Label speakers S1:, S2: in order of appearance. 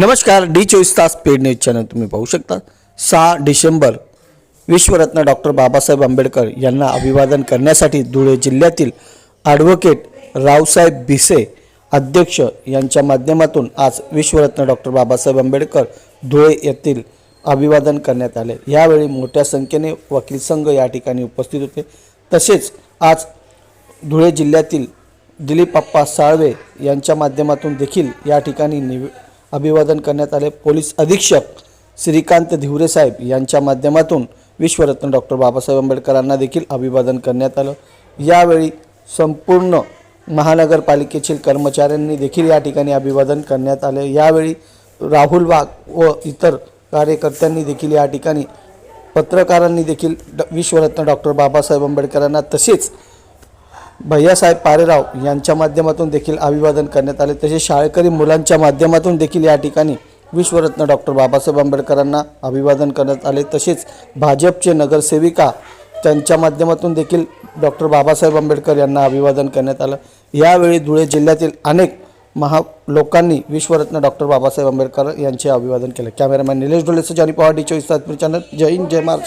S1: नमस्कार डी चोवीस तास पेड न्यूज चॅनल तुम्ही पाहू शकता. सहा डिसेंबर विश्वरत्न डॉक्टर बाबासाहेब आंबेडकर यांना अभिवादन करण्यासाठी धुळे जिल्ह्यातील ॲडव्होकेट रावसाहेब भिसे अध्यक्ष यांच्या माध्यमातून आज विश्वरत्न डॉक्टर बाबासाहेब आंबेडकर धुळे येथील अभिवादन करण्यात आले. यावेळी मोठ्या संख्येने वकील संघ या ठिकाणी उपस्थित होते. तसेच आज धुळे जिल्ह्यातील दिलीप अप्पा साळवे यांच्या माध्यमातून देखील या ठिकाणी निवे अभिवादन करण्यात आले. पोलीस अधीक्षक श्रीकांत धिवरे साहेब यांच्या माध्यमातून विश्वरत्न डॉक्टर बाबासाहेब आंबेडकरांना देखील अभिवादन करण्यात आलं. यावेळी संपूर्ण महानगरपालिकेतील कर्मचाऱ्यांनी देखील या ठिकाणी अभिवादन करण्यात आले. यावेळी राहुल वाघ व इतर कार्यकर्त्यांनी देखील या ठिकाणी पत्रकारांनी देखील ड विश्वरत्न डॉक्टर बाबासाहेब आंबेडकरांना तसेच भैयासाहेब पारेराव यांच्या माध्यमातून देखील अभिवादन करण्यात आले. तसेच शाळकरी मुलांच्या माध्यमातून देखील या ठिकाणी विश्वरत्न डॉक्टर बाबासाहेब आंबेडकरांना अभिवादन करण्यात आले. तसेच भाजपचे नगरसेविका त्यांच्या माध्यमातून देखील डॉक्टर बाबासाहेब आंबेडकर यांना अभिवादन करण्यात आलं. यावेळी धुळे जिल्ह्यातील अनेक महा लोकांनी विश्वरत्न डॉक्टर बाबासाहेब आंबेडकर यांचे अभिवादन केले. कॅमेरामॅन निलेश डोलेसह जानी पवार डी चोवीस तास चॅनल. जय हिंद जय महाराष्ट्र.